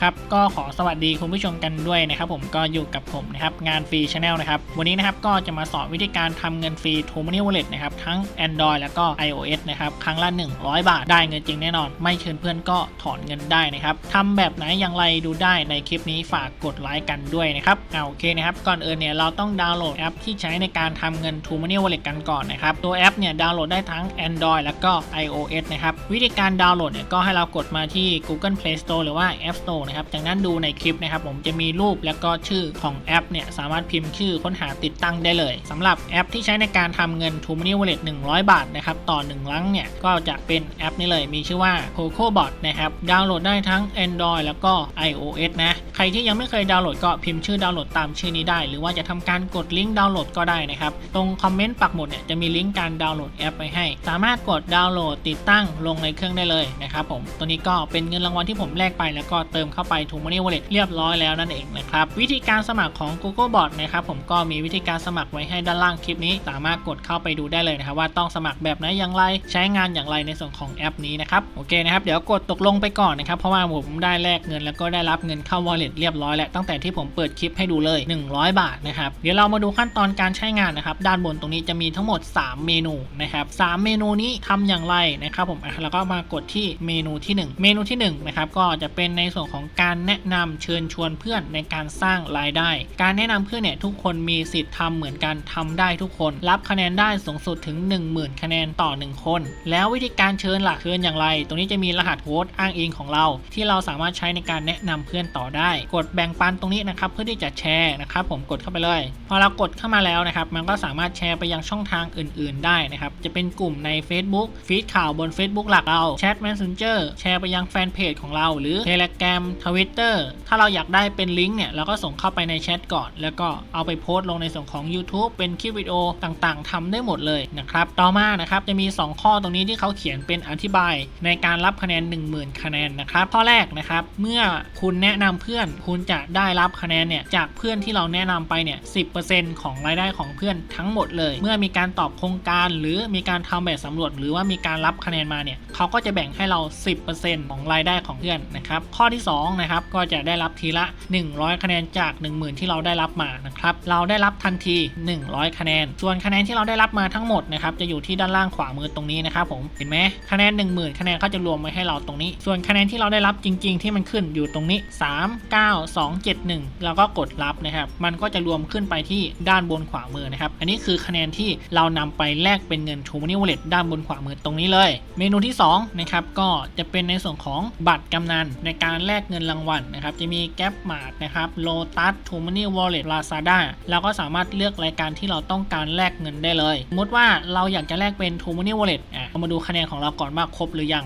ครับก็ขอสวัสดีคุณผู้ชมกันด้วยนะครับผมก็อยู่กับผมนะครับงานฟรีช anel นะครับวันนี้นะครับก็จะมาสอนวิธีการทำเงินฟรี t o Money Wallet นะครับทั้ง Android แล้วก็ iOS นะครับครั้งละ 100 บาทได้เงินจริงแน่นอน ไม่เชิญเพื่อนก็ถอนเงินได้นะครับทำแบบไหนอย่างไรดูได้ในคลิปนี้ฝากกดไลค์กันด้วยนะครับเอาโอเคนะครับก่อนอื่นเนี่ยเราต้องดาวน์โหลดแอปที่ใช้ในการทำเงิน t o Money Wallet กันก่อนนะครับตัวแอปเนี่ยดาวน์โหลดได้ทั้ง Android แล้วก็ iOS นะครับวิธีการดาวน์โหลดเนี่ยก็ให้เรากดมาที่ Google Play Store หรือว่า App Store นะครับ จากนั้นดูในคลิปนะครับ ผมจะมีรูปแล้วก็ชื่อของแอปเนี่ยสามารถพิมพ์ชื่อค้นหาติดตั้งได้เลยสำหรับแอปที่ใช้ในการทำเงิน t o Money Wallet 100 บาทนะครับต่อ1ครั้งเนี่ยก็จะเป็นแอปนี้เลยมีชื่อว่า CocoBot นะครับดาวน์โหลดได้ทั้ง Android แล้วก็ iOS นะใครที่ยังไม่เคยดาวน์โหลดก็พิมพ์ชื่อดาวน์โหลดตามชื่อนี้ได้ หรือว่าจะทำการกดลิงก์ดาวน์โหลดก็ได้นะครับตรงคอมเมนต์ปักหมุดเนี่ยจะมีลิงก์การดาวน์โหลดแอปไปให้ สามารถกดดาวน์โหลดติดตั้งลงในเครื่องได้เลยนะครับผมตัวนี้ก็เป็นเงินรางวัลที่ผมแลกไปแล้วก็เติมเข้าไป t o Money Wallet เรียบร้อยแล้วนั่นเองนะครับวิธีการสมัครของ Google Bot นะครับผมก็มีวิธีการสมัครไว้ให้ด้านล่างคลิปนี้ สามารถกดเข้าไปดูได้เลยนะครับว่าต้องสมัครแบบไหนอย่างไร ใช้งานอย่างไรในส่วนของแอปนี้นะครับโอเคนะครับเดี๋ยวกดตกลงไปก่อนนะครับเพราะว่าผมได้แลกเงินแล้วก็ได้รับเงินเข้า Wallet เรียบร้อยแล้วตั้งแต่ที่ผมเปิดคลิปให้ดูเลย 100 บาทนะครับเดี๋ยวเรามาดูขั้นตอนการใช้งานนะครับด้านบนตรงนี้จะมีทั้งหมด 3 เมนูนะครับ3เมนูนี้ทำอย่างไรนะครับผมแล้วก็มากดที่เมนูที่ 1 เมนูที่1นะครับก็จะเป็นในส่วนของการแนะนำเชิญชวนเพื่อนในการสร้างรายได้ การแนะนำเพื่อนเนี่ยทุกคนมีสิทธิ์ทำเหมือนกันทำได้ทุกคน รับคะแนนได้สูงสุดถึง 10,000 คะแนนต่อ 1 คน แล้ววิธีการเชิญล่ะเชิญอย่างไร ตรงนี้จะมีรหัสโค้ดอ้างอิงของเรา ที่เราสามารถใช้ในการแนะนำเพื่อนต่อได้ กดแบ่งปันตรงนี้นะครับเพื่อที่จะแชร์นะครับผมกดเข้าไปเลย พอเรากดเข้ามาแล้วนะครับมันก็สามารถแชร์ไปยังช่องทางอื่น ๆ ได้นะครับจะเป็นกลุ่มใน Facebook ฟีดข่าวบน Facebook หลักเราแชท Messenger แชร์ไปยังแฟนเพจของเราหรือ Telegram Twitter ถ้าเราอยากได้เป็นลิงก์เนี่ยเราก็ส่งเข้าไปในแชทก่อน แล้วก็เอาไปโพสต์ลงในส่วนของ YouTube เป็นคลิปวิดีโอต่างๆทำได้หมดเลยนะครับ ต่อมานะครับจะมี 2 ข้อตรงนี้ที่เขาเขียนเป็นอธิบายในการรับคะแนน 10,000 คะแนนนะครับ ข้อแรกนะครับ เมื่อคุณแนะนำเพื่อน คุณจะได้รับคะแนนเนี่ยจากเพื่อนที่เราแนะนำไปเนี่ย 10%ของรายได้ของเพื่อนทั้งหมดเลย เมื่อมีการตอบโครงการ หรือมีการทำแบบสำรวจ หรือว่ามีการรับคะแนนมาเนี่ยเขาก็จะแบ่งให้เรา 10%ของรายได้ของเพื่อนนะครับ ข้อที่ 2นะครับ ก็จะได้รับทีละ 100 คะแนนจาก 10,000 ที่เราได้รับมานะครับ เราได้รับทันที 100 คะแนน ส่วนคะแนนที่เราได้รับมาทั้งหมดนะครับ จะอยู่ที่ด้านล่างขวามือตรงนี้นะครับผม เห็นไหมคะแนน 10,000 คะแนนเขาจะรวมไว้ให้เราตรงนี้ ส่วนคะแนนที่เราได้รับจริง ๆ ที่มันขึ้นอยู่ตรงนี้ 3 9 2 7 1 แล้วก็กดรับนะครับ มันก็จะรวมขึ้นไปที่ด้านบนขวามือนะครับ อันนี้คือคะแนนที่เรานำไปแลกเป็นเงิน t o Money Wallet ด้านบนขวามือตรงนี้เลย เมนูที่2นะครับ ก็จะเป็นในส่วนของบัตรกำนันในการแลกเงินรางวัลนะครับจะมีแก๊ปมาร์นะครับโลตัส t o Money Wallet Lazada เราก็สามารถเลือกรายการที่เราต้องการแลกเงินได้เลยสมมติว่าเราอยากจะแลกเป็น t o Money Wallet อะเรามาดูคะแนนของเราก่อนว่าครบหรือยัง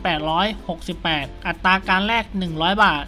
77,868 อัตราการแลก 100 บาท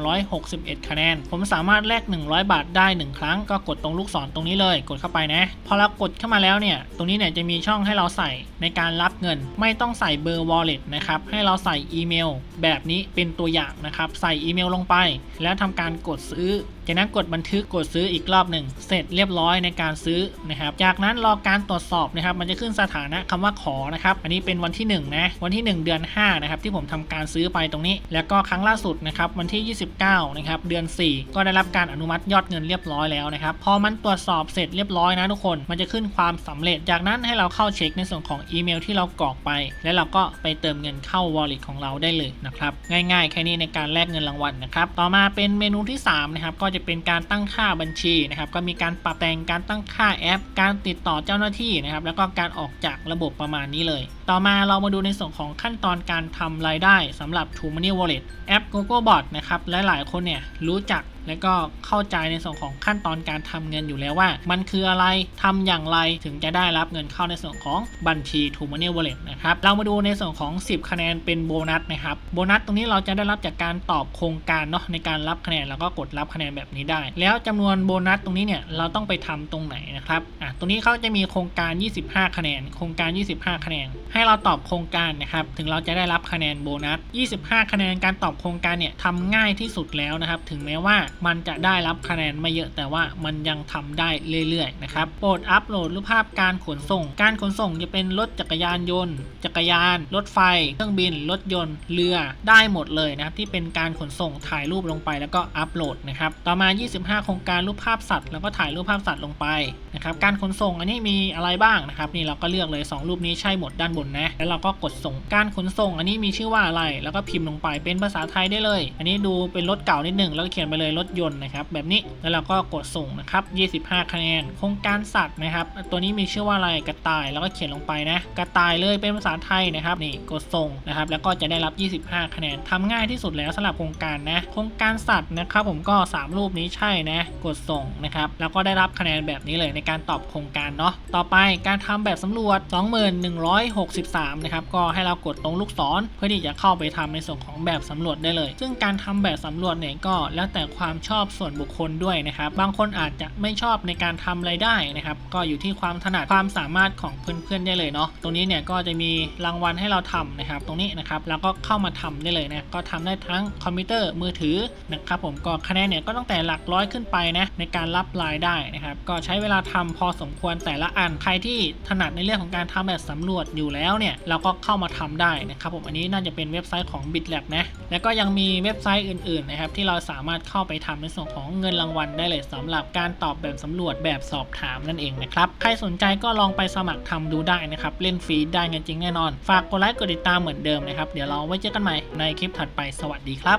44,361 คะแนน ผมสามารถแลก 100 บาทได้ 1 ครั้ง ก็กดตรงลูกศรตรงนี้เลยกดเข้าไปนะ พอเรากดเข้ามาแล้วเนี่ย ตรงนี้เนี่ยจะมีช่องให้เราใส่ในการรับเงิน ไม่ต้องใส่เบอร์ wallet นะครับ ให้เราใส่อีเมลแบบนี้เป็นตัวอย่างนะครับ ใส่อีเมลลงไป แล้วทำการกดซื้อ จากนั้นกดบันทึกกดซื้ออีกรอบหนึ่งเสร็จเรียบร้อยในการซื้อนะครับ จากนั้นรอการตรวจสอบนะครับ มันจะขึ้นสถานะคำว่าขอนะครับ อันนี้เป็นวันที่1นะวันที่ 1 เดือน5นะครับที่ผมทำการซื้อไปตรงนี้ แล้วก็ครั้งล่าสุดนะครับวันที่ 29นะครับเดือน 4 ก็ได้รับการอนุมัติยอดเงินเรียบร้อยแล้วนะครับพอมันตรวจสอบเสร็จเรียบร้อยนะทุกคน มันจะขึ้นความสำเร็จ จากนั้นให้เราเข้าเช็คในส่วนของอีเมลที่เรากรอกไป แล้วเราก็ไปเติมเงินเข้า wallet ของเราได้เลยนะครับง่ายๆแค่นี้ในการแลกเงินรางวัลนะครับต่อมาเป็นเมนูที่3นะครับก็จะเป็นการตั้งค่าบัญชีนะครับก็มีการปรับแต่งการตั้งค่าแอป การติดต่อเจ้าหน้าที่นะครับแล้วก็การออกจากระบบประมาณนี้เลย ต่อมาเรามาดูในส่วนของขั้นตอนการทำรายได้สำหรับ t o Money Wallet แอป Google Bot นะครับหลายๆ คนเนี่ยรู้จัก และก็เข้าใจในส่วนของขั้นตอนการทำเงินอยู่แล้วว่า มันคืออะไรทำอย่างไรถึงจะได้รับเงินเข้าในส่วนของบัญชี t o Money Wallet นะครับเรามาดูในส่วนของ 10 คะแนนเป็นโบนัสนะครับโบนัสตรงนี้เราจะได้รับจากการตอบโครงการเนาะในการรับคะแนนแล้วก็กดรับคะแนนแบบนี้ได้ แล้วจำนวนโบนัสตรงนี้เนี่ยเราต้องไปทำตรงไหนนะครับอะตรงนี้เขาจะมีโครงการ 25 คะแนน โครงการ 25 คะแนน ให้เราตอบโครงการนะครับถึงเราจะได้รับคะแนนโบนัส 25 คะแนนการตอบโครงการเนี่ยทำง่ายที่สุดแล้วนะครับถึงแม้ว่ามันจะได้รับคะแนนไม่เยอะแต่ว่ามันยังทำได้เรื่อยๆนะครับโปรดอัปโหลดรูปภาพการขนส่ง การขนส่งจะเป็นรถจักรยานยนต์ จักรยาน รถไฟ เครื่องบิน รถยนต์ เรือ ได้หมดเลยนะครับที่เป็นการขนส่งถ่ายรูปลงไปแล้วก็อัปโหลดนะครับ ต่อมา 25 โครงการรูปภาพสัตว์ แล้วก็ถ่ายรูปภาพสัตว์ลงไปนะครับ การขนส่งอันนี้มีอะไรบ้างนะครับ นี่เราก็เลือกเลย 2 รูปนี้ใช่หมดด้านบนนะ แล้วเราก็กดส่ง การขนส่ง อันนี้มีชื่อว่าอะไร แล้วก็พิมพ์ลงไปเป็นภาษาไทยได้เลย อันนี้ดูเป็นรถเก่านิดหนึ่งแล้วก็เขียนไปเลยรถยนต์นะครับ แบบนี้แล้วเราก็กดส่งนะครับ 25 คะแนน โครงการสัตว์นะครับ ตัวนี้มีชื่อว่าอะไรกระต่ายแล้วก็เขียนลงไปนะ กระต่ายเลยเป็นภาษาไทยนะครับนี่กดส่งนะครับ แล้วก็จะได้รับ 25 คะแนนทำง่ายที่สุดแล้วสำหรับโครงการนะ โครงการสัตว์นะครับ ผมก็ 3 รูปนี้ใช่นะ กดส่งนะครับ แล้วก็ได้รับคะแนนแบบนี้เลยในการตอบโครงการเนาะ ต่อไปการทำแบบสำรวจ 2163 นะครับ ก็ให้เรากดตรงลูกศรเพื่อที่จะเข้าไปทำในส่วนของแบบสำรวจได้เลย ซึ่งการทำแบบสำรวจเนี่ยก็แล้วแต่ความชอบส่วนบุคคลด้วยนะครับ บางคนอาจจะไม่ชอบในการทำอะไรได้นะครับ ก็อยู่ที่ความถนัดความสามารถของเพื่อนๆได้เลยเนาะตรงนี้เนี่ยก็จะมีรางวัลให้เราทำนะครับ ตรงนี้นะครับแล้วก็เข้ามาทำได้เลยนะก็ทำได้ทั้งคอมพิวเตอร์มือถือนะครับผมก็คะแนนเนี่ยก็ตั้งแต่หลักร้อยขึ้นไปนะในการรับรายได้นะครับ ก็ใช้เวลาทำพอสมควรแต่ละอันใครที่ถนัดในเรื่องของการทำแบบสำรวจอยู่แล้วเนี่ยเราก็เข้ามาทำได้นะครับผมอันนี้น่าจะเป็นเว็บไซต์ของ BitLab นะแล้วก็ยังมีเว็บไซต์อื่นๆนะครับที่เราสามารถเข้าไปทำในส่วนของเงินรางวัลได้เลยสำหรับการตอบแบบสำรวจแบบสอบถามนั่นเองนะครับใครสนใจก็ลองไปสมัครทำดูได้นะครับเล่นฟรีได้เงินจริงแน่นอน ฝากกดไลค์กดติดตามเหมือนเดิมนะครับเดี๋ยวเราไว้เจอกันใหม่ในคลิปถัดไปสวัสดีครับ